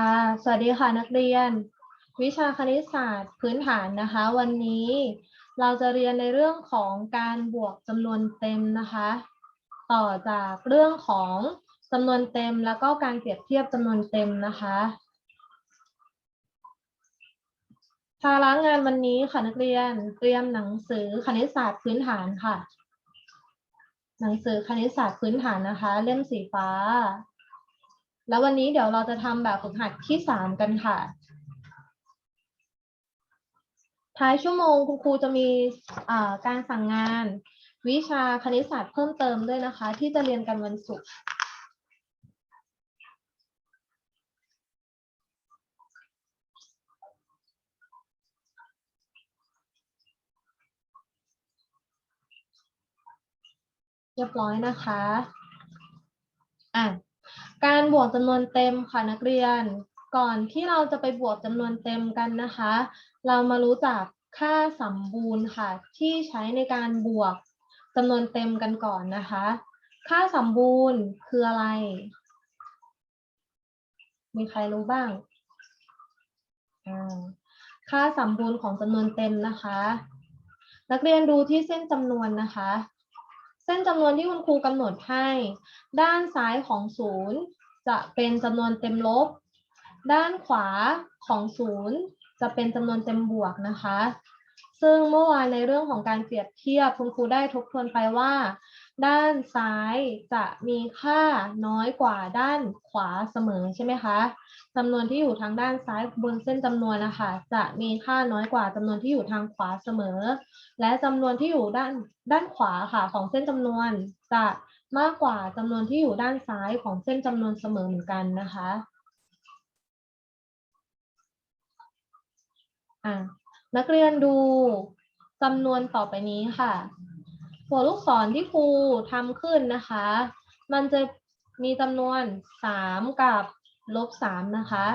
ค่ะ สวัสดีค่ะนักเรียน วิชาคณิตศาสตร์พื้นฐานนะคะ วันนี้เราจะเรียนในเรื่องของการบวกจำนวนเต็มนะคะ ต่อจากเรื่องของจำนวนเต็มแล้วก็การเปรียบเทียบจำนวนเต็มนะคะภาระงานวันนี้ค่ะนักเรียนเตรียมหนังสือคณิตศาสตร์พื้นฐานค่ะ หนังสือคณิตศาสตร์พื้นฐานนะคะ เล่มสีฟ้า แล้ววันนี้เดี๋ยวเราจะทำแบบฝึกหัดที่สามกันค่ะ ท้ายชั่วโมงคุณครูจะมีอ่าการสั่งงาน วิชาคณิตศาสตร์เพิ่มเติมด้วยนะคะ ที่จะเรียนกันวันศุกร์เรียบร้อยนะคะ อะ การบวกจำนวนเต็มค่ะนักเรียน ก่อนที่เราจะไปบวกจำนวนเต็มกันนะคะ เรามารู้จักค่าสมบูรณ์ค่ะ ที่ใช้ในการบวกจำนวนเต็มกันก่อนนะคะ ค่าสมบูรณ์คืออะไร มีใครรู้บ้างค่าสมบูรณ์ของจำนวนเต็มนะคะ นักเรียนดูที่เส้นจำนวนนะคะ เส้นจำนวนที่คุณครูกำหนดให้ ด้านซ้ายของศูนย์จะเป็นจำนวนเต็มลบ ด้านขวาของศูนย์จะเป็นจำนวนเต็มบวกนะคะ ซึ่งเมื่อวานในเรื่องของการเปรียบเทียบคุณครูได้ทบทวนไปว่า ด้านซ้ายจะมีค่าน้อยกว่าด้านขวาเสมอใช่ไหมคะจำนวนที่อยู่ทางด้านซ้ายบนเส้นจำนวนนะคะจะมีค่าน้อยกว่าจำนวนที่อยู่ทางขวาเสมอ และจำนวนที่อยู่ด้านด้านขวาค่ะของเส้นจำนวนจะมากกว่าจำนวนที่อยู่ด้านซ้ายของเส้นจำนวนเสมอเหมือนกันนะคะอะนักเรียนดูจำนวนต่อไปนี้ค่ะ หัวลูกศรที่ครูทำขึ้นนะคะ มันจะมีจำนวนสามกับลบสามนะคะ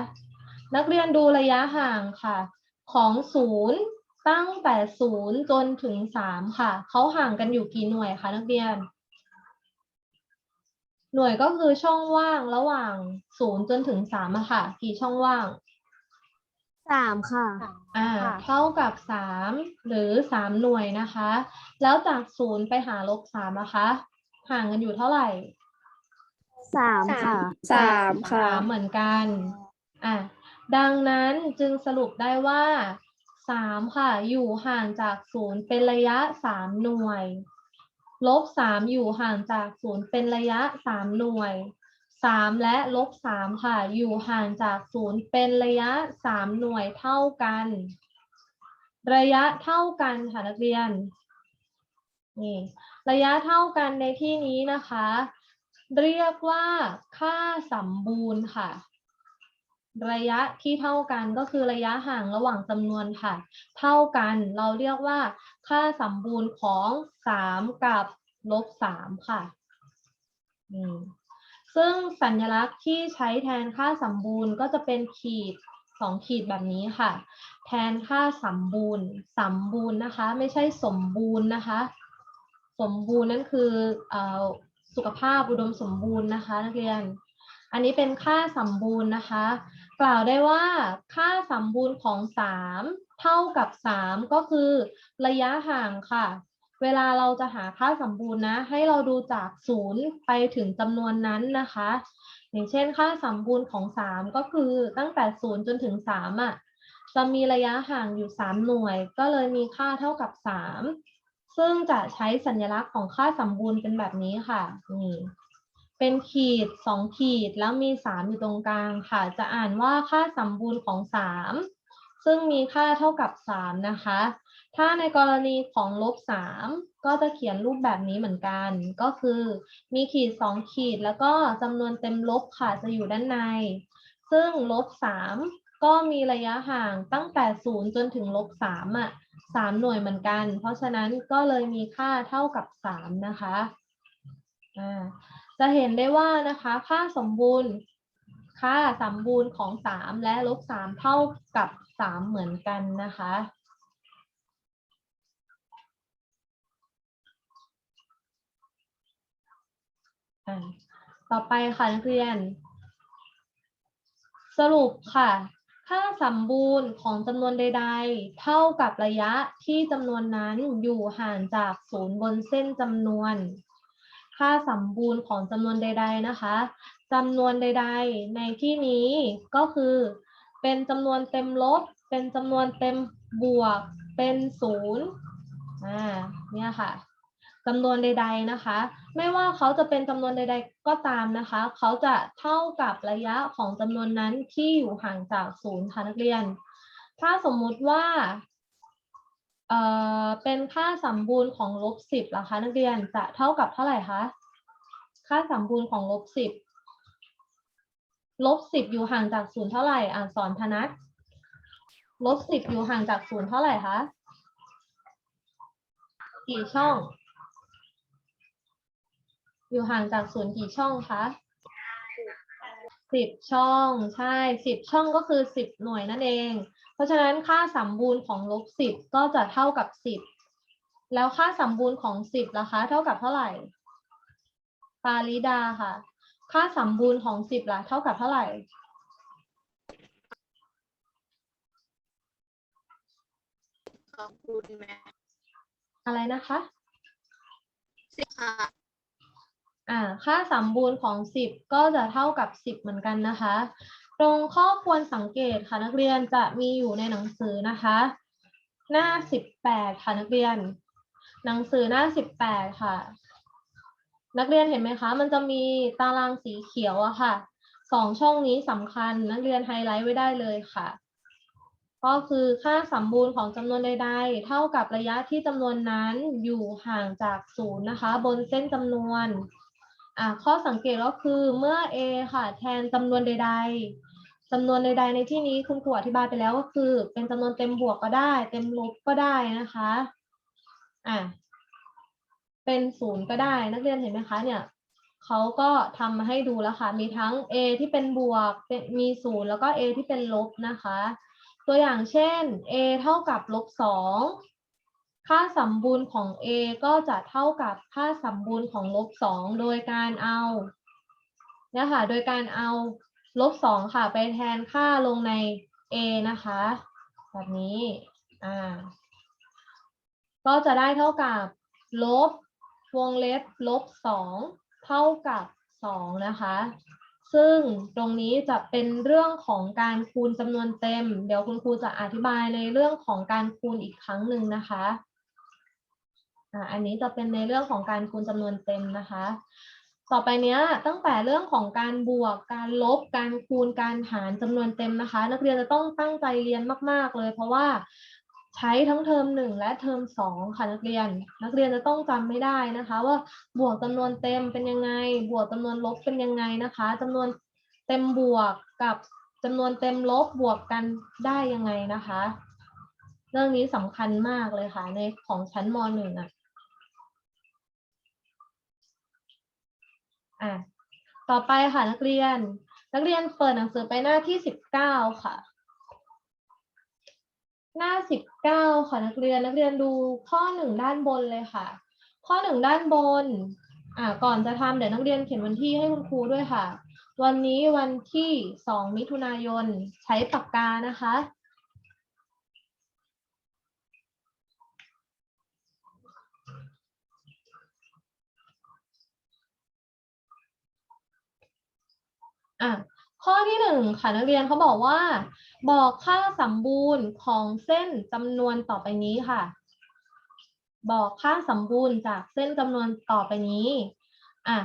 นักเรียนดูระยะห่างค่ะ ของศูนย์ตั้งแต่ศูนย์จนถึงสามค่ะ เขาห่างกันอยู่กี่หน่วยคะนักเรียน หน่วยก็คือช่องว่างระหว่างศูนย์จนถึงสามอะค่ะ กี่ช่องว่าง สามค่ะ อ่าค่ะเท่ากับสามหรือสามหน่วยนะคะ แล้วจากศูนย์ไปหาลบสามนะคะ ห่างกันอยู่เท่าไหร่สามค่ะ สามค่ะ สามเหมือนกันอะดังนั้นจึงสรุปได้ว่าสามค่ะ อยู่ห่างจากศูนย์เป็นระยะสามหน่วย ลบสามอยู่ห่างจากศูนย์เป็นระยะสามหน่วย สามและลบสามค่ะ อยู่ห่างจากศูนย์เป็นระยะสามหน่วยเท่ากัน ระยะเท่ากันค่ะนักเรียนนี่ระยะเท่ากันในที่นี้นะคะ เรียกว่าค่าสมบูรณ์ค่ะ ระยะที่เท่ากันก็คือระยะห่างระหว่างจำนวนค่ะ เท่ากันเราเรียกว่า ค่าสมบูรณ์ของสามกับลบสามค่ะ อืม ซึ่งสัญลักษณ์ที่ใช้แทนค่าสมบูรณ์ก็จะเป็นขีดสองขีดแบบนี้ค่ะ แทนค่าสมบูรณ์สมบูรณ์นะคะ ไม่ใช่สมบูรณ์นะคะ สมบูรณ์นั่นคืออสุขภาพอุดมสมบูรณ์นะคะนักเรียน อันนี้เป็นค่าสมบูรณ์นะคะ กล่าวได้ว่าค่าสมบูรณ์ของ 3 เท่ากับ 3 ก็คือระยะห่างค่ะ เวลาเราจะหาค่าสมบูรณ์นะ ให้เราดูจาก0ไปถึงจำนวนนั้นนะคะ อย่างเช่นค่าสมบูรณ์ของ 3 ก็คือตั้งแต่0จนถึง3อะจะมีระยะห่างอยู่ 3 หน่วย ก็เลยมีค่าเท่ากับ 3 ซึ่งจะใช้สัญลักษณ์ของค่าสมบูรณ์เป็นแบบนี้ค่ะนี่เป็นขีดสองขีดแล้วมีสามอยู่ตรงกลางค่ะ จะอ่านว่าค่าสมบูรณ์ของสามซึ่งมีค่าเท่ากับสามนะคะ ถ้าในกรณีของลบสามก็จะเขียนรูปแบบนี้เหมือนกัน ก็คือมีขีดสองขีดแล้วก็จำนวนเต็มลบค่ะจะอยู่ด้านใน ซึ่งลบสามก็มีระยะห่างตั้งแต่ศูนย์จนถึงลบสามอะสามหน่วยเหมือนกัน เพราะฉะนั้นก็เลยมีค่าเท่ากับสามนะคะอ่าจะเห็นได้ว่านะคะค่าสมบูรณ์ค่าสมบูรณ์ของสามและลบสามเท่ากับสามเหมือนกันนะคะ ต่อไปค่ะนักเรียน สรุปค่ะ ค่าสมบูรณ์ของจำนวนใด ๆ เท่ากับระยะที่จำนวนนั้นอยู่ห่างจากศูนย์บนเส้นจำนวน ค่าสมบูรณ์ของจำนวนใด ๆ นะคะจำนวนใด ๆ ในที่นี้ก็คือ เป็นจำนวนเต็มลบ เป็นจำนวนเต็มบวก เป็นศูนย์อ่าเนี่ยค่ะ จำนวนใด ๆนะคะ ไม่ว่าเขาจะเป็นจำนวนใด ๆ ก็ตามนะคะ เขาจะเท่ากับระยะของจำนวนนั้นที่อยู่ห่างจากศูนย์ค่ะนักเรียน ถ้าสมมุติว่าเอ่อเป็นค่าสมบูรณ์ของลบสิบล่ะคะ นักเรียนจะเท่ากับเท่าไหร่คะค่าสมบูรณ์ของลบสิบลบสิบอยู่ห่างจากศูนย์เท่าไหร่อ่านสอนธนัทลบสิบอยู่ห่างจากศูนย์เท่าไหร่คะกี่ช่อง อยู่ห่างจากศูนย์กี่ช่องคะสิบช่อง ใช่สิบช่องก็คือสิบหน่วยนั่นเอง เพราะฉะนั้นค่าสมบูรณ์ของลบสิบก็จะเท่ากับสิบแล้วค่าสมบูรณ์ของสิบล่ะคะ เท่ากับเท่าไหร่ ปาริดาค่ะ ค่าสมบูรณ์ของสิบล่ะเท่ากับเท่าไหร่ขอบคุณแม่อะไรนะคะสิค่ะ อ่าค่าสมบูรณ์ของสิบก็จะเท่ากับสิบเหมือนกันนะคะ ตรงข้อควรสังเกตค่ะนักเรียนจะมีอยู่ในหนังสือนะคะ หน้าสิบแปดค่ะนักเรียน หนังสือหน้าสิบแปดค่ะ นักเรียนเห็นไหมคะ มันจะมีตารางสีเขียวอะค่ะสองช่องนี้สำคัญนักเรียนไฮไลท์ไว้ได้เลยค่ะ ก็คือค่าสมบูรณ์ของจำนวนใดๆ เท่ากับระยะที่จำนวนนั้นอยู่ห่างจากศูนย์นะคะ บนเส้นจำนวน ข้อสังเกตก็คือเมื่อ a ค่ะ แทนจำนวนใด ๆจำนวนใด ๆ ในที่นี้คุณครูอธิบายไปแล้วก็คือ เป็นจำนวนเต็มบวกก็ได้ เต็มลบก็ได้นะคะอ่าเป็นศูนย์ก็ได้นักเรียนเห็นไหมคะเนี่ยเขาก็ทำมาให้ดูแล้วค่ะ มีทั้ง a ที่เป็นบวกมีศูนย์แล้วก็ a ที่เป็นลบนะคะ ตัวอย่างเช่น a เท่ากับลบสอง ค่าสมบูรณ์ของ a ก็จะเท่ากับค่าสมบูรณ์ของลบสองโดยการเอาเนี่ยค่ะ โดยการเอาลบสองค่ะ ไปแทนค่าลงใน a นะคะ แบบนี้ อ่า ก็จะได้เท่ากับลบวงเล็บลบสองเท่ากับสองนะคะ ซึ่งตรงนี้จะเป็นเรื่องของการคูณจำนวนเต็ม เดี๋ยวคุณครูจะอธิบายในเรื่องของการคูณอีกครั้งหนึ่งนะคะ อันนี้จะเป็นในเรื่องของการคูณจำนวนเต็มนะคะ ต่อไปเนี้ยตั้งแต่เรื่องของการบวก การลบ การคูณ การหารจำนวนเต็มนะคะ นักเรียนจะต้องตั้งใจเรียนมาก ๆ เลย เพราะว่าใช้ทั้งเทอมหนึ่งและเทอมสองค่ะนักเรียน นักเรียนจะต้องจำไม่ได้นะคะ ว่าบวกจำนวนเต็มเป็นยังไง บวกจำนวนลบเป็นยังไงนะคะจำนวนเต็มบวกกับจำนวนเต็มลบบวกกันได้ยังไงนะคะ เรื่องนี้สำคัญมากเลยค่ะในของชั้นมหนึ่งอะ อะต่อไปค่ะนักเรียน นักเรียนเปิดหนังสือไปหน้าที่สิบเก้าค่ะ หน้าสิบเก้าค่ะนักเรียนนักเรียนดูข้อหนึ่งด้านบนเลยค่ะ ข้อหนึ่งด้านบนอ่าก่อนจะทำเดี๋ยวนักเรียนเขียนวันที่ให้คุณครูด้วยค่ะ วันนี้วันที่สองมิถุนายนใช้ปากกานะคะ อะข้อที่หนึ่งค่ะนักเรียนเขาบอกว่า บอกค่าสมบูรณ์ของเส้นจำนวนต่อไปนี้ค่ะ บอกค่าสมบูรณ์จากเส้นจำนวนต่อไปนี้อะ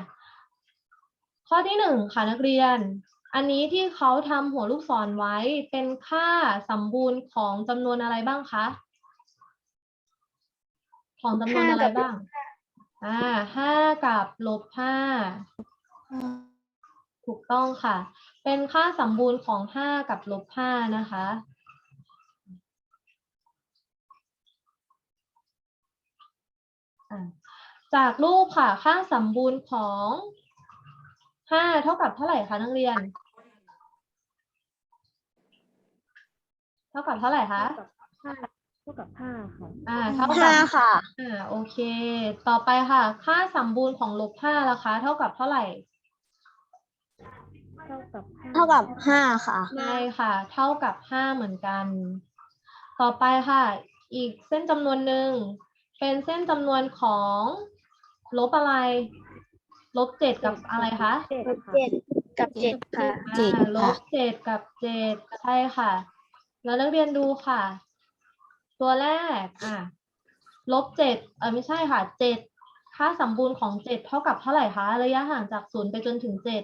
ข้อที่หนึ่งค่ะนักเรียน อันนี้ที่เขาทำหัวลูกศรไว้เป็นค่าสมบูรณ์ของจำนวนอะไรบ้างคะของจำนวนอะไรบ้างอ่าห้ากับลบห้า ถูกต้องค่ะ เป็นค่าสมบูรณ์ของห้ากับลบห้านะคะอะจากรูปค่ะ ค่าสมบูรณ์ของห้าเท่ากับเท่าไหร่คะนักเรียน เท่ากับเท่าไหร่คะห้าเท่ากับห้าค่ะ อ่า เท่ากับห้าค่ะ อ่า โอเค ต่อไปค่ะ ค่าสมบูรณ์ของลบห้าราคาเท่ากับเท่าไหร่ห เท่ากับห้าเท่ากับห้าค่ะ ใช่ค่ะ เท่ากับห้าเหมือนกัน ต่อไปค่ะ อีกเส้นจำนวนหนึ่ง เป็นเส้นจำนวนของลบอะไร ลบเจ็ดกับอะไรคะเจ็ดค่ะเจ็ดกับเจ็ดค่ะอ่าลบเจ็ดกับเจ็ดใช่ค่ะ แล้วนักเรียนดูค่ะ ตัวแรกอะลบเจ็ดเออไม่ใช่ค่ะเจ็ดค่าสมบูรณ์ของเจ็ดเท่ากับเท่าไหร่คะ ระยะห่างจากศูนย์ไปจนถึงเจ็ด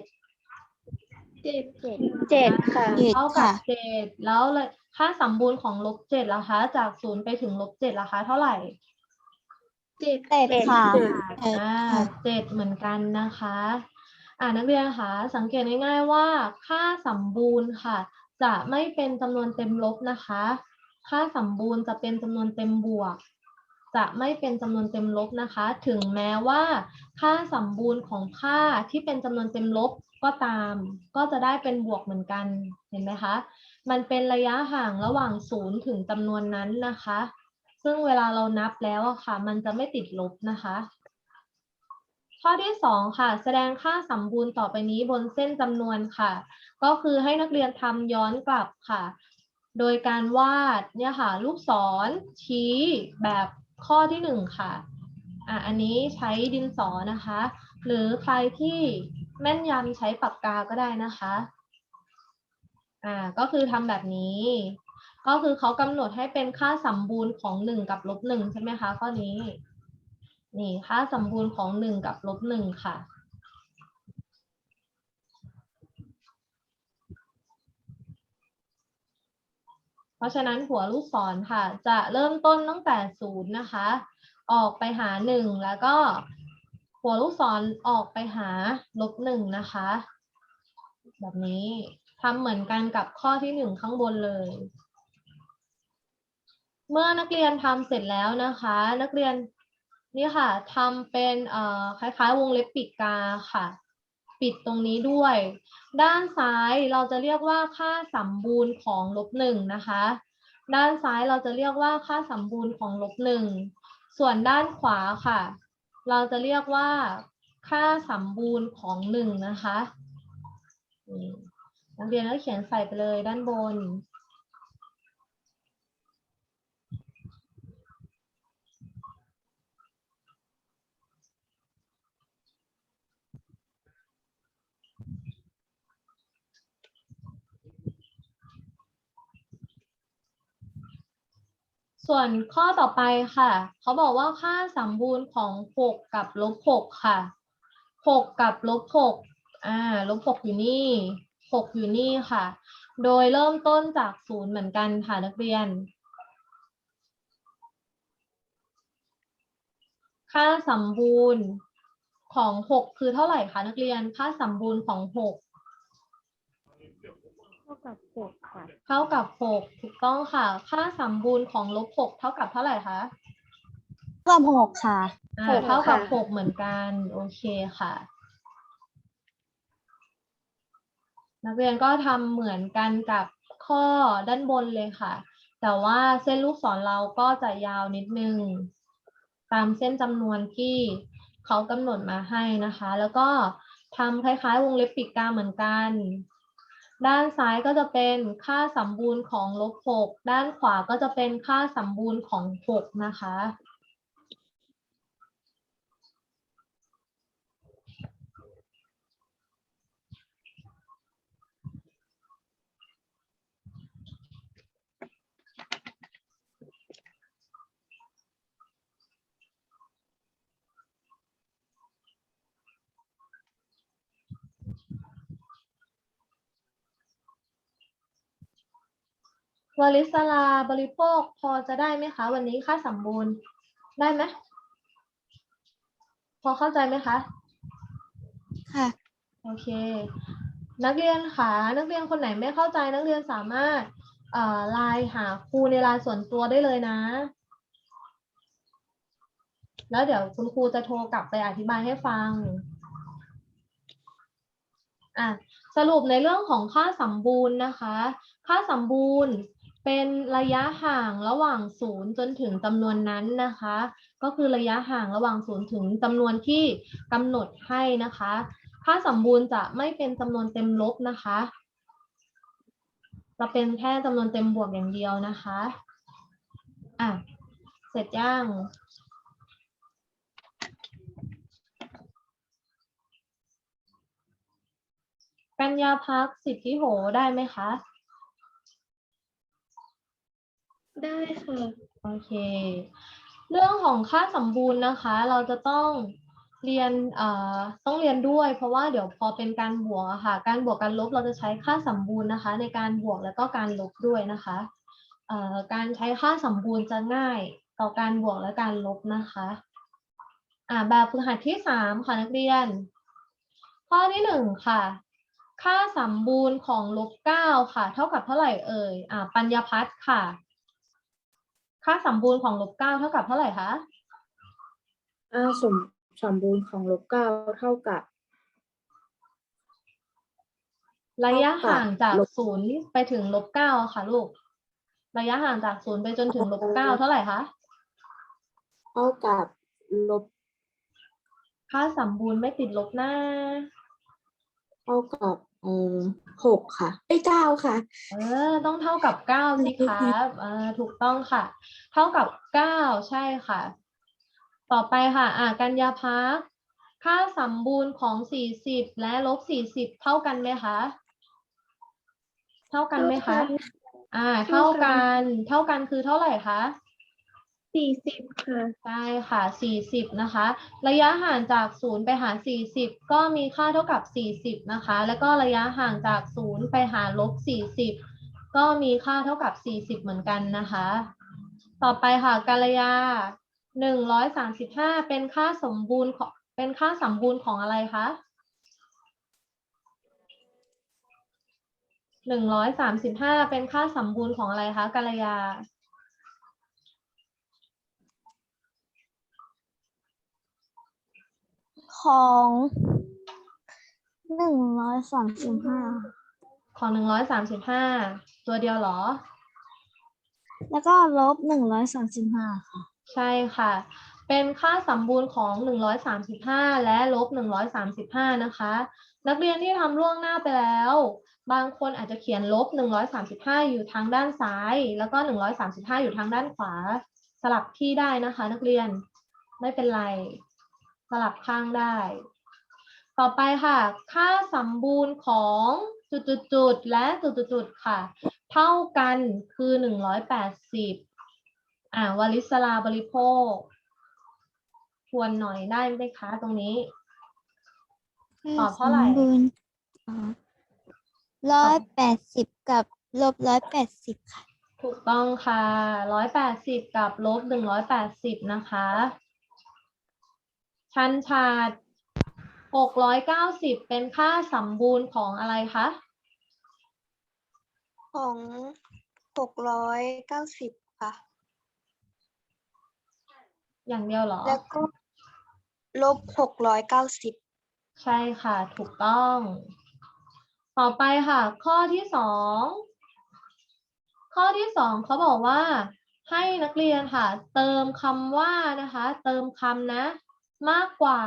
เจ็ดเจ็ดเจ็ดค่ะเท่ากับเจ็ดแล้วเลยค่าสมบูรณ์ของลบเจ็ดล่ะคะ จากศูนย์ไปถึงลบเจ็ดล่ะคะ เท่าไหร่ เจ็ดเจ็ดค่ะอ่าเจ็ดเหมือนกันนะคะ อ่านักเรียนคะสังเกตง่ายๆว่าค่าสมบูรณ์ค่ะ จะไม่เป็นจำนวนเต็มลบนะคะ ค่าสมบูรณ์จะเป็นจำนวนเต็มบวก จะไม่เป็นจำนวนเต็มลบนะคะ ถึงแม้ว่า ค่าสมบูรณ์ของค่าที่เป็นจำนวนเต็มลบ ก็ตาม ก็จะได้เป็นบวกเหมือนกันเห็นไหมคะ มันเป็นระยะห่างระหว่างศูนย์ถึงจำนวนนั้นนะคะ ซึ่งเวลาเรานับแล้วอะค่ะ มันจะไม่ติดลบนะคะ ข้อที่สองค่ะ แสดงค่าสมบูรณ์ต่อไปนี้บนเส้นจำนวนค่ะ ก็คือให้นักเรียนทำย้อนกลับค่ะ โดยการวาดเนี่ยค่ะ ลูกศรชี้แบบข้อที่หนึ่งค่ะอะ อันนี้ใช้ดินสอนะคะ หรือใครที่ แม่นยำใช้ปากกาก็ได้นะคะ อ่า ก็คือทำแบบนี้ ก็คือเขากำหนดให้เป็นค่าสมบูรณ์ของหนึ่งกับลบหนึ่งใช่ไหมคะข้อนี้ นี่ค่าสมบูรณ์ของหนึ่งกับลบหนึ่งค่ะเพราะฉะนั้นหัวลูกศรค่ะ จะเริ่มต้นตั้งแต่ศูนย์นะคะ ออกไปหาหนึ่งแล้วก็ หัวลูกศรออกไปหาลบหนึ่งนะคะ แบบนี้ทำเหมือนกันกับข้อที่หนึ่งข้างบนเลย เมื่อนักเรียนทำเสร็จแล้วนะคะ นักเรียนนี่ค่ะทำเป็นคล้ายๆ วงเล็บปีกกาค่ะ ปิดตรงนี้ด้วย ด้านซ้ายเราจะเรียกว่าค่าสมบูรณ์ของลบหนึ่งนะคะ ด้านซ้ายเราจะเรียกว่าค่าสมบูรณ์ของลบหนึ่งส่วนด้านขวาค่ะ เราจะเรียกว่าค่าสมบูรณ์ของหนึ่งนะคะนักเรียนก็เขียนใส่ไปเลยด้านบน ส่วนข้อต่อไปค่ะ เขาบอกว่าค่าสมบูรณ์ของหกกับลบหกค่ะหกกับลบหกอ่าลบหกอยู่นี่หกอยู่นี่ค่ะ โดยเริ่มต้นจากศูนย์เหมือนกันค่ะนักเรียน ค่าสมบูรณ์ของหกคือเท่าไหร่คะนักเรียน ค่าสมบูรณ์ของห กเท่ากับหกค่ะเท่ากับหกถูกต้องค่ะ ค่าสมบูรณ์ของลบหกเท่ากับเท่าไหร่คะเท่ากับหกค่ะอ่าหกเท่ากับค่ะหกเหมือนกัน โอเคค่ะ นักเรียนก็ทำเหมือนกันกับข้อด้านบนเลยค่ะ แต่ว่าเส้นลูกศรเราก็จะยาวนิดนึง ตามเส้นจำนวนที่เขากำหนดมาให้นะคะ แล้วก็ทำคล้ายๆ วงเล็บปีกกาเหมือนกัน ด้านซ้ายก็จะเป็นค่าสมบูรณ์ของลบหกด้านขวาก็จะเป็นค่าสมบูรณ์ของหกนะคะ วลิสลาบริโภคพอจะได้ไหมคะ วันนี้ค่าสมบูรณ์ได้ไหมพอเข้าใจไหมคะค่ะโอเค นักเรียนค่ะนักเรียนคนไหนไม่เข้าใจนักเรียนสามารถเอ่อไลน์หาครูในไลน์ส่วนตัวได้เลยนะ แล้วเดี๋ยวคุณครูจะโทรกลับไปอธิบายให้ฟังอะสรุปในเรื่องของค่าสมบูรณ์นะคะ ค่าสมบูรณ์ เป็นระยะห่างระหว่างศูนย์จนถึงจำนวนนั้นนะคะ ก็คือระยะห่างระหว่างศูนย์ถึงจำนวนที่กำหนดให้นะคะ ค่าสมบูรณ์จะไม่เป็นจำนวนเต็มลบนะคะ จะเป็นแค่จำนวนเต็มบวกอย่างเดียวนะคะอะเสร็จยังกัญญาพักสิทธิโหได้ไหมคะ ได้ค่ะ โอเค เรื่องของค่าสมบูรณ์นะคะ เราจะต้องเรียนเอ่อต้องเรียนด้วย เพราะว่าเดี๋ยวพอเป็นการบวกอะค่ะ การบวกการลบเราจะใช้ค่าสมบูรณ์นะคะ ในการบวกแล้วก็การลบด้วยนะคะเอ่อการใช้ค่าสมบูรณ์จะง่ายต่อการบวกและการลบนะคะอ่าแบบฝึกหัดที่สามค่ะนักเรียน ข้อที่หนึ่งค่ะ ค่าสมบูรณ์ของลบเก้าค่ะ เท่ากับเท่าไหร่เอ่ยอ่าปัญญาพัฒน์ค่ะ ค่าสมบูรณ์ของลบเก้าเท่ากับเท่าไหร่คะอ่าสมสมบูรณ์ของลบเก้าเท่ากับ ระยะเท่ากับห่างจากลบศูนย์ไปถึงลบเก้าค่ะลูก ระยะห่างจากศูนย์ไปจนถึงลบเก้าเท่าไหร่คะ เท่ากับลบ ค่าสมบูรณ์ไม่ติดลบหน้า เท่ากับเอ่อ หกค่ะไอ้ยเก้าค่ะเออต้องเท่ากับเก้าสิครับเออถูกต้องค่ะ เท่ากับเก้าใช่ค่ะ ต่อไปค่ะ อ่ากัญญาพักค่าสมบูรณ์ของสี่สิบและลบสี่สิบเท่ากันไหมคะ เท่ากันไหมคะ อ่า เท่ากัน เท่ากันคือเท่าไหร่คะ สี่สิบค่ะ ใช่ค่ะ 40 นะคะ ระยะห่างจาก 0 ไปหา 40 ก็มีค่าเท่ากับ 40 นะคะ แล้วก็ระยะห่างจาก 0 ไปหาลบ 40 ก็มีค่าเท่ากับ 40 เหมือนกันนะคะ ต่อไปค่ะกาลยา 135 เป็นค่าสมบูรณ์ของ เป็นค่าสมบูรณ์ของอะไรคะ 135 เป็นค่าสมบูรณ์ของอะไรคะกาลยา ของหนึ่งร้อยสามสิบห้าของหนึ่งร้อยสามสิบห้าตัวเดียวเหรอ แล้วก็ลบหนึ่งร้อยสามสิบห้าค่ะ ใช่ค่ะ เป็นค่าสมบูรณ์ของหนึ่งร้อยสามสิบห้าและลบหนึ่งร้อยสามสิบห้านะคะ นักเรียนที่ทำล่วงหน้าไปแล้ว บางคนอาจจะเขียนลบหนึ่งร้อยสามสิบห้าอยู่ทางด้านซ้าย แล้วก็หนึ่งร้อยสามสิบห้าอยู่ทางด้านขวา สลับที่ได้นะคะ นักเรียนไม่เป็นไร สลับข้างได้ ต่อไปค่ะ ค่าสมบูรณ์ของจุดๆๆและจุดๆๆค่ะ เท่ากันคือหนึ่งร้อยแปดสิบอ่าวลิศลาบริโภคทวนหน่อยได้ไหมคะตรงนี้ ตอบเท่าไหร่สมบูรณ์ร้อยแปดสิบกับลบร้อยแปดสิบค่ะ ถูกต้องค่ะร้อยแปดสิบกับลบหนึ่งร้อยแปดสิบนะคะ ชันชาดหกร้อยเก้าสิบเป็นค่าสมบูรณ์ของอะไรคะ ของหกร้อยเก้าสิบค่ะ อย่างเดียวเหรอ แล้วก็ลบหกร้อยเก้าสิบใช่ค่ะ ถูกต้อง ต่อไปค่ะ ข้อที่สอง ข้อที่สองเขาบอกว่า ให้นักเรียนค่ะ เติมคำว่านะคะ เติมคำนะ มากกว่า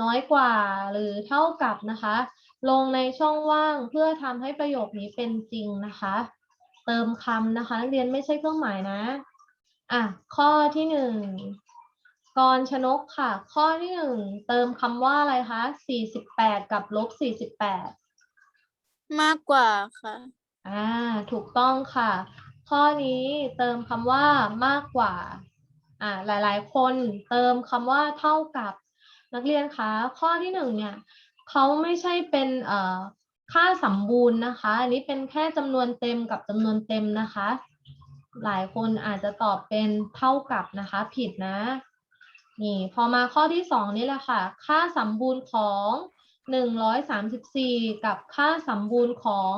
น้อยกว่า หรือเท่ากับนะคะ ลงในช่องว่างเพื่อทำให้ประโยคนี้เป็นจริงนะคะ เติมคำนะคะนักเรียนไม่ใช่เครื่องหมายนะอะข้อที่หนึ่งกรชนกค่ะ ข้อที่หนึ่งเติมคำว่าอะไรคะสี่สิบแปดกับลบสี่สิบแปดมากกว่าค่ะอ่าถูกต้องค่ะ ข้อนี้เติมคำว่ามากกว่า อ่าหลายๆ คนเติมคำว่าเท่ากับนักเรียนคะข้อที่หนึ่งเนี่ยเขาไม่ใช่เป็นเอ่อค่าสมบูรณ์นะคะ อันนี้เป็นแค่จำนวนเต็มกับจำนวนเต็มนะคะ หลายคนอาจจะตอบเป็นเท่ากับนะคะ ผิดนะ นี่พอมาข้อที่สองนี่แหละค่ะ ค่าสมบูรณ์ของหนึ่งร้อยสามสิบสี่กับค่าสมบูรณ์ของ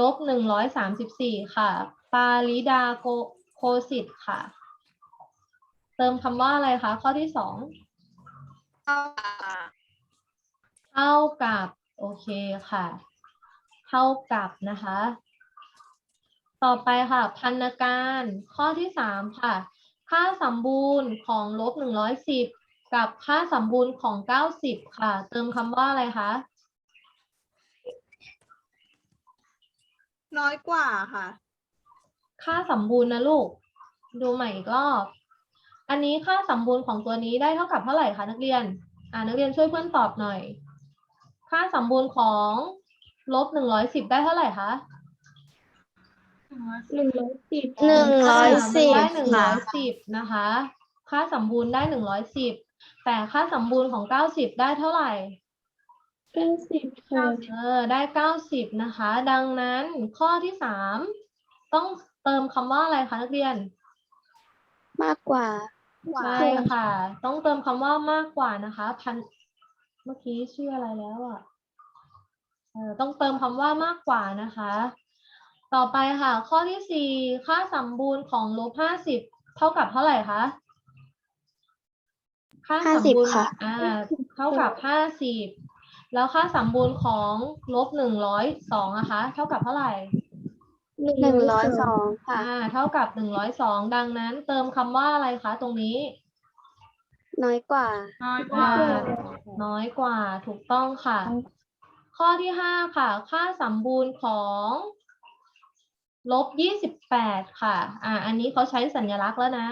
ลบหนึ่งร้อยสามสิบสี่ค่ะ ปาลิดาโกโคสิตค่ะ เติมคำว่าอะไรคะ ข้อที่สองเท่ากับโอเคค่ะ เท่ากับนะคะ ต่อไปค่ะ พันนาการข้อที่สามค่ะ ค่าสมบูรณ์ของลบหนึ่งร้อยสิบกับค่าสมบูรณ์ของเก้าสิบค่ะ เติมคำว่าอะไรคะน้อยกว่าค่ะ ค่าสมบูรณ์นะลูก ดูใหม่อีกรอบ อันนี้ค่าสมบูรณ์ของตัวนี้ได้เท่ากับเท่าไหร่คะนักเรียน อ่านักเรียนช่วยเพื่อนตอบหน่อย ค่าสมบูรณ์ของลบหนึ่งร้อยสิบได้เท่าไหร่คะหนึ่งร้อยสิบหนึ่งร้อยสิบได้หนึ่งร้ค่ะอยสิบนะคะ ค่าสมบูรณ์ได้หนึ่งร้อยสิบแต่ค่าสมบูรณ์ของเก้าสิบได้เท่าไหร่เก้าสิบค่ะเออได้เก้าสิบนะคะ ดังนั้นข้อที่สามต้องเติมคำว่าอะไรคะนักเรียน มากกว่า ใช่ค่ะ ต้องเติมคำว่ามากกว่านะคะ พันเมื่อกี้ชื่ออะไรแล้วอะเออต้องเติมคำว่ามากกว่านะคะ ต่อไปค่ะ ข้อที่สี่ค่าสมบูรณ์ของลบห้าสิบเท่ากับเท่าไหร่คะค่าสมบูรณ์50ค่ะ อ่าเท่ากับห้าสิบแล้วค่าสมบูรณ์ของลบหนึ่งร้อยสองนะคะ เท่ากับเท่าไหร่ หนึ่งร้อยสองค่ะ อ่า เท่ากับหนึ่งร้อยสองดังนั้น เติมคำว่าอะไรคะตรงนี้ น้อยกว่าอ่า น้อยกว่า ถูกต้องค่ะ ข้อที่ห้าค่ะ ค่าสมบูรณ์ของลบยี่สิบแปดค่ะ อ่า อันนี้เขาใช้สัญลักษณ์แล้วนะ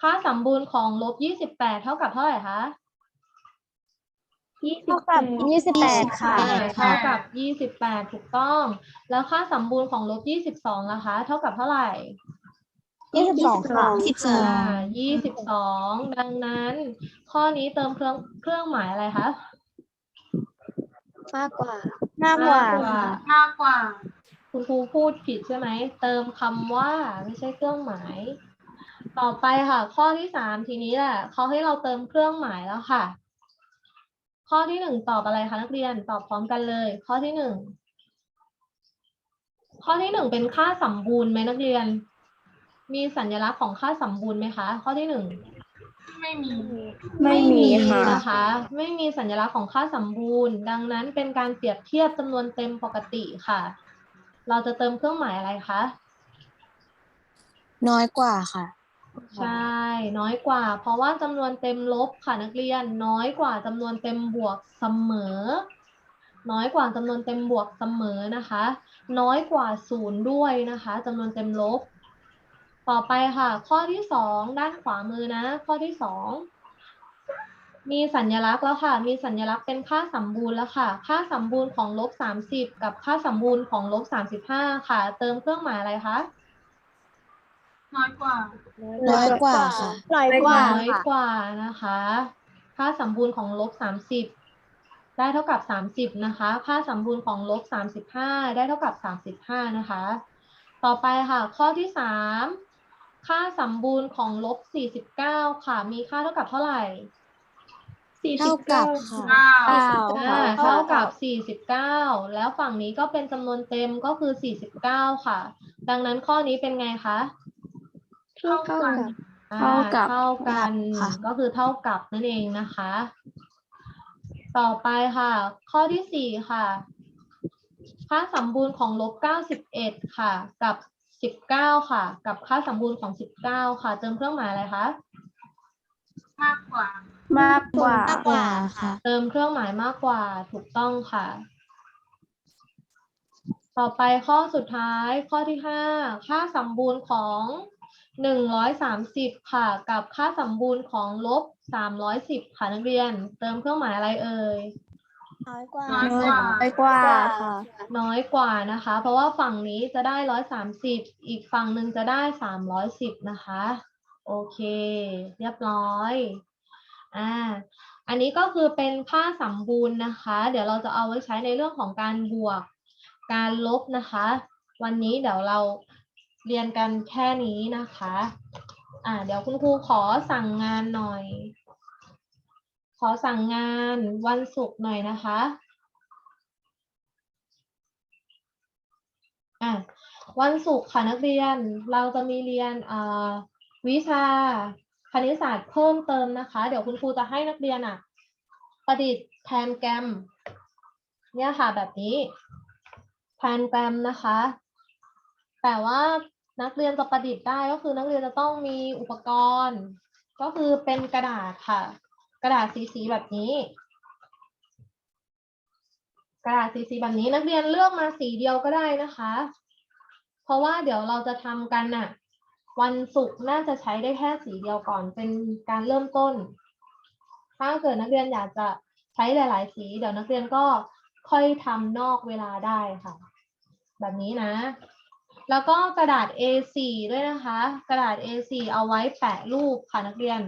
ค่าสมบูรณ์ของลบยี่สิบแปดเท่ากับเท่าไหร่คะ ยี่สิเท่าบแปกับดยี่สิบแปดค่ะอ่าเท่ากับยี่สิบแปดถูกต้อง แล้วค่าสมบูรณ์ของลบยี่สิบสองนะคะ เท่ากับเท่าไหร่ ยี่สิบสองค่ะอ่ายี่สิบสองดังนั้น ข้อนี้เติมเครื่องเครื่องหมายอะไรคะมากกว่ามากกว่ามากกว่า คุณครูพูดผิดใช่ไหม เติมคำว่าไม่ใช่เครื่องหมาย ต่อไปค่ะ ข้อที่สามทีนี้แหละเขาให้เราเติมเครื่องหมายแล้วค่ะ ข้อที่หนึ่งตอบอะไรคะนักเรียนตอบพร้อมกันเลย ข้อที่หนึ่งข้อที่หนึ่งเป็นค่าสมบูรณ์ไหมนักเรียน มีสัญลักษณ์ของค่าสมบูรณ์ไหมคะ ข้อที่หนึ่งไม่มีไม่มีนะคะ ไม่มีสัญลักษณ์ของค่าสมบูรณ์ ดังนั้นเป็นการเปรียบเทียบจำนวนเต็มปกติค่ะ เราจะเติมเครื่องหมายอะไรคะน้อยกว่าค่ะ ใช่ น้อยกว่า เพราะว่าจำนวนเต็มลบค่ะนักเรียน น้อยกว่าจำนวนเต็มบวกเสมอ น้อยกว่าจำนวนเต็มบวกเสมอนะคะ น้อยกว่าศูนย์ด้วยนะคะจำนวนเต็มลบ ต่อไปค่ะ ข้อที่สองด้านขวามือนะ ข้อที่สองมีสัญลักษณ์แล้วค่ะ มีสัญลักษณ์เป็นค่าสมบูรณ์แล้วค่ะ ค่าสมบูรณ์ของลบสามสิบกับค่าสมบูรณ์ของลบสามสิบห้าค่ะ เติมเครื่องหมายอะไรคะ น้อยกว่าค่ะ น้อยกว่าน้อยกว่านะคะ ค่าสมบูรณ์ของลบสามสิบได้เท่ากับสามสิบนะคะ ค่าสมบูรณ์ของลบสามสิบห้าได้เท่ากับสามสิบห้านะคะ ต่อไปค่ะ ข้อที่สามค่าสมบูรณ์ของลบสี่สิบเก้าค่ะ มีค่าเท่ากับเท่าไหร่สี่สิเท่าบกัเก้าบค่ะอ่าค่ะเท่ากับสี่สิบเก้าแล้วฝั่งนี้ก็เป็นจำนวนเต็มก็คือสี่สิบเก้าค่ะ ดังนั้นข้อนี้เป็นไงคะ เท่ากัน อ่าเท่ากับ เท่ากันค่ะ ก็คือเท่ากับนั่นเองนะคะ ต่อไปค่ะ ข้อที่สี่ค่ะ ค่าสมบูรณ์ของลบเก้าสิบเอ็ดค่ะ กับสิบเก้าค่ะ กับค่าสมบูรณ์ของสิบเก้าค่ะ เติมเครื่องหมายอะไรคะ มากกว่า มากกว่า มากกว่าค่ะ เติมเครื่องหมายมากกว่าถูกต้องค่ะ ต่อไปข้อสุดท้ายข้อที่ห้าค่าสมบูรณ์ของ หนึ่งร้อยสามสิบค่ะ กับค่าสมบูรณ์ของลบสามร้อยสิบค่ะนักเรียน เติมเครื่องหมายอะไรเอ่ย น้อยกว่า น้อยกว่า น้อยกว่าค่ะ น้อยกว่านะคะ เพราะว่าฝั่งนี้จะได้ร้อยสามสิบอีกฝั่งหนึ่งจะได้สามร้อยสิบนะคะ โอเค เรียบร้อยอ่าอันนี้ก็คือเป็นค่าสมบูรณ์นะคะ เดี๋ยวเราจะเอาไว้ใช้ในเรื่องของการบวก การลบนะคะ วันนี้เดี๋ยวเรา เรียนกันแค่นี้นะคะ อ่าเดี๋ยวคุณครูขอสั่งงานหน่อย ขอสั่งงานวันศุกร์หน่อยนะคะ อะวันศุกร์ค่ะนักเรียนเราจะมีเรียนอ่อวิชาคณิตศาสตร์เพิ่มเติมนะคะ เดี๋ยวคุณครูจะให้นักเรียนอะ ประดิษฐ์แทนแกรมเนี่ยค่ะแบบนี้แทนแกรมนะคะ แต่ว่า นักเรียนจะประดิษฐ์ได้ก็คือนักเรียนจะต้องมีอุปกรณ์ ก็คือเป็นกระดาษค่ะ กระดาษสีสีแบบนี้ กระดาษสีสีแบบนี้นักเรียนเลือกมาสีเดียวก็ได้นะคะ เพราะว่าเดี๋ยวเราจะทำกันน่ะ วันศุกร์น่าจะใช้ได้แค่สีเดียวก่อนเป็นการเริ่มต้น ถ้าเกิดนักเรียนอยากจะใช้หลาย ๆ สี เดี๋ยวนักเรียนก็ค่อยทำนอกเวลาได้ค่ะ แบบนี้นะ แล้วก็กระดาษ A4 ด้วยนะคะ กระดาษ A4 เอาไว้แปะรูปค่ะนักเรียน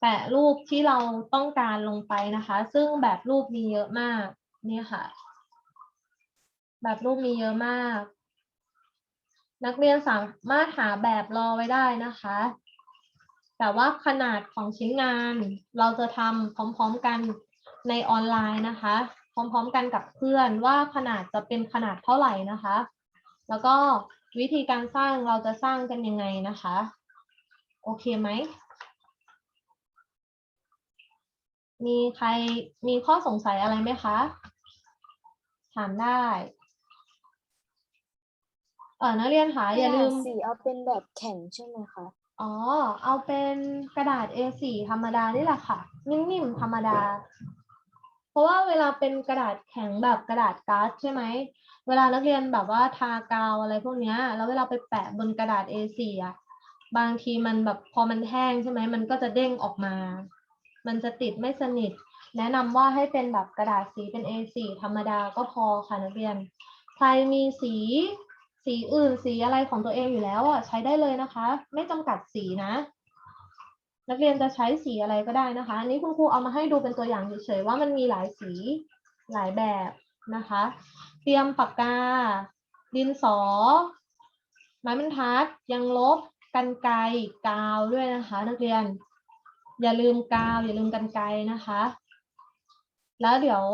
แปะรูปที่เราต้องการลงไปนะคะ ซึ่งแบบรูปมีเยอะมากนี่ค่ะ แบบรูปมีเยอะมาก นักเรียนสามารถหาแบบรอไว้ได้นะคะ แต่ว่าขนาดของชิ้นงานเราจะทำพร้อมๆกันในออนไลน์นะคะ พร้อมๆกันกับเพื่อนว่าขนาดจะเป็นขนาดเท่าไหร่นะคะ แล้วก็ วิธีการสร้างเราจะสร้างกันยังไงนะคะ โอเคไหม มีใครมีข้อสงสัยอะไรไหมคะ ถามได้ เออนักเรียนคะอย่าลืมสีเอาเป็นแบบแข็งใช่ไหมคะ อ๋อ เอาเป็นกระดาษ A4 ธรรมดานี่แหละค่ะ นิ่มๆธรรมดา เพราะว่าเวลาเป็นกระดาษแข็งแบบกระดาษการ์ดใช่ไหม เวลานักเรียนแบบว่าทากาวอะไรพวกเนี้ย แล้วเวลาไปแปะบนกระดาษ A4 อะบางทีมันแบบพอมันแห้งใช่ไหมมันก็จะเด้งออกมา มันจะติดไม่สนิท แนะนำว่าให้เป็นแบบกระดาษสีเป็น A4 ธรรมดาก็พอค่ะนักเรียน ใครมีสีสีอื่นสีอะไรของตัวเองอยู่แล้วอะใช้ได้เลยนะคะ ไม่จำกัดสีนะ นักเรียนจะใช้สีอะไรก็ได้นะคะ อันนี้คุณครูเอามาให้ดูเป็นตัวอย่างเฉยๆว่ามันมีหลายสีหลายแบบนะคะ เตรียมปากกา ดินสอ ไม้บรรทัด ยังลบ กันไกรกาวด้วยนะคะ นักเรียน อย่าลืมกาว อย่าลืมกันไกรนะคะ แล้วเดี๋ยว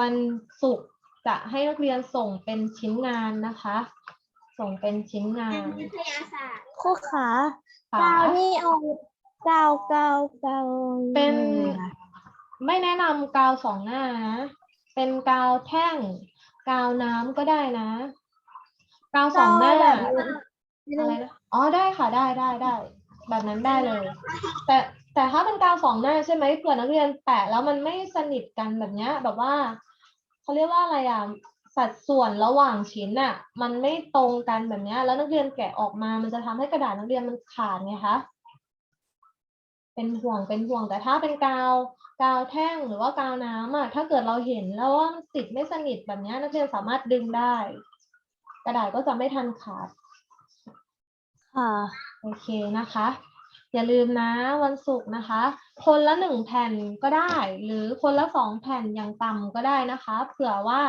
วันศุกร์จะให้นักเรียนส่งเป็นชิ้นงานนะคะ ส่งเป็นชิ้นงานครูขาค่ะกาวนี่เอา กาวกาวกาวเป็นยังไงคะไม่แนะนำกาวสองหน้านะ เป็นกาวแท่ง กาวน้ำก็ได้นะ กาวสองหน้าแบบอะไรนะอ๋อได้ค่ะได้ได้ได้ แบบนั้นได้เลย แต่แต่ถ้าเป็นกาวสองหน้าใช่ไหมเผื่อนักเรียนแปะแล้วมันไม่สนิทกันแบบเนี้ย แบบว่าเขาเรียกว่าอะไรอะสัดส่วนระหว่างชิ้นอะ มันไม่ตรงกันแบบเนี้ย แล้วนักเรียนแกะออกมามันจะทำให้กระดาษนักเรียนมันขาดไงคะ เป็นห่วงเป็นห่วงแต่ถ้าเป็นกาวกาวแท่งหรือว่ากาวน้ำอะถ้าเกิดเราเห็นแล้วว่ามันติดไม่สนิทแบบเนี้ยนักเรียนสามารถดึงได้ กระดาษก็จะไม่ทันขาดค่ะโอเคนะคะ อย่าลืมนะวันศุกร์นะคะ คนละหนึ่งแผ่นก็ได้ หรือคนละสองแผ่นอย่างต่ำก็ได้นะคะ เผื่อว่า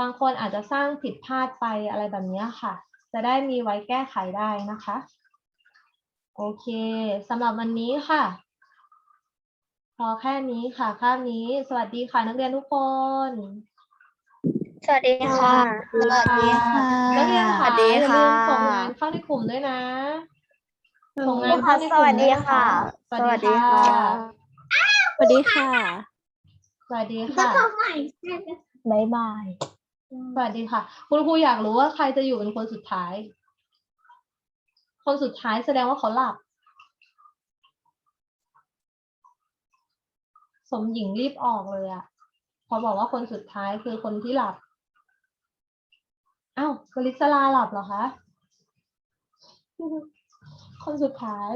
บางคนอาจจะสร้างผิดพลาดไปอะไรแบบเนี้ยค่ะ จะได้มีไว้แก้ไขได้นะคะ โอเคสำหรับวันนี้ค่ะ พอแค่นี้ค่ะคาบนี้ สวัสดีค่ะนักเรียนทุกคน สวัสดีค่ะ สวัสดีค่ะนักเรียนสค่ะวัสดีอย่าค่ะลืมส่งงานเข้าในกลุ่มด้วยนะ ส่งงานค่ะเข้าในกลุ่มสวัสดีด้วยนค่ะ สวัสดีค่ะ สวัสดีค่ะ สวัสดีค่ะบ๊ายบาย สวัสดีค่ะ คุณครูอยากรู้ว่าใครจะอยู่เป็นคนสุดท้าย คนสุดท้ายแสดงว่าเขาหลับ สมหญิงรีบออกเลยอะพอบอกว่าคนสุดท้ายคือคนที่หลับ อ้าวกลิศลาหลับเหรอคะ คนสุดท้าย